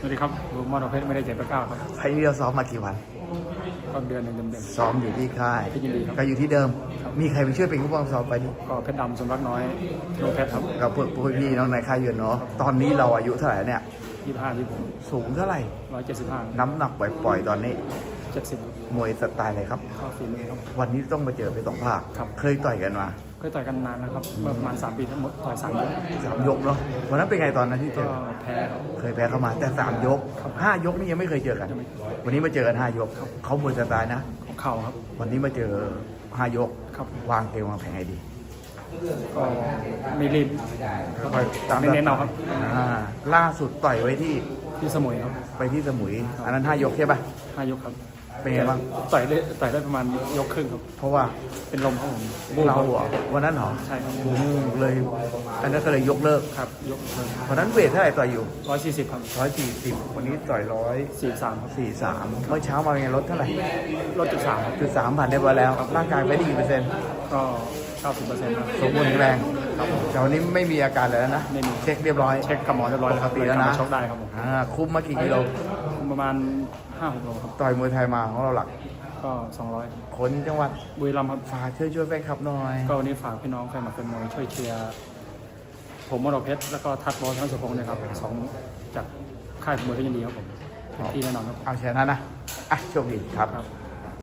สวัสดีครับผมมอดเพชรไม่ได้เจ็บตะกร้าครับไฟล์นี้เราซ้อมมากี่วัน ก็เดือนหนึ่งเต็ม ซ้อมอยู่ที่ค่ายที่ยินดีครับ ก็อยู่ที่เดิมครับมีใครไปช่วยเป็นผู้บังคับซ้อมไปนี่ๆก็เพชรดำสมรักน้อยโลเพชรครับกับพวกพวกพี่น้องในค่ายเยือนเนาะ ตอนนี้เราอายุเท่าไหร่เนี่ย ยี่ห้าที่ผมสูงเท่าไหร่ ร้อยเจ็ดสิบห้าน้ำหนักปล่อยๆตอนนี้เจ็ดสิบมวยสไตล์อะไรครับเข้าฝีมือครับ วันนี้ต้องมาเจอไปสองภาคครับ เคยต่อยกันมาเคยต่อยกันนานนะครับเมื่อประมาณสามปีทั้งหมดต่อยสามยกสามยกเนาะวันนั้นเป็นไงตอนนั้นที่เจก็อแพ้ครับ เคยแพ้เข้ามาแต่สามยกครับห้ายกนี่ยังไม่เคยเจอกัน ยังไม่ วันนี้มาเจอกันห้ายกเขามวยสไตล์นะ ของเข่าครับ วันนี้มาเจอห้ายกครับ วางเกมวางแผนให้ดีก็ไม่รีบคอยตามเน้นๆเอาครับ อ่าล่าสุดต่อยไว้ที่ที่สมุยครับไปที่สมุย อันนั้นห้ายกใช่ปะห้ายกครับ เป็นไงบ้างต่อยได้ต่อยได้ประมาณยกครึ่งครับ เพราะว่าเป็นลมครับผมเราเหรอวันนั้นเหรอใช่ครับอืมเลยอันนั้นก็เลยยกเลิกครับยกวันนั้นเวทเท่าไหร่ต่อยอยู่ร้อยสี่สิบครับร้อยสี่สิบวันนี้ต่อยร้อยสี่สามครับสี่สามเมื่อเช้ามาเป็นไงลดเท่าไหร่ลดจุดสามครับจุดสามผ่านได้ไปแล้วร่างกายไปได้กี่เปอร์เซ็นต์ก็ เก้าสิบเปอร์เซ็นต์ครับ สมบูรณ์แข็งแรงแต่วันนี้ไม่มีอาการเลยแล้วนะ ไม่มี เช็คเรียบร้อยเช็คกับหมอเรียบร้อยแล้วครับปกติแล้วนะชกได้ครับผมอ่าคุ้มมากี่กิโล ประมาณห้าหกโลครับ ต่อยมวยไทยมาของเราหลัก ก็สองร้อยคนจังหวัดบุรีรัมย์ครับ ฝากช่วยช่วยแฟนคลับหน่อย ก็วันนี้ฝากพี่น้องใครมาเป็นมวยช่วยเชียร์ผมมรดกเพชรแล้วก็ทัดบอลทั้งสุพงศ์นะครับสองจากค่ายมวยเพชรยินดีครับผมเต็มที่แน่นอนครับ เอาชนะนะ อะโชคดีครับ ครับ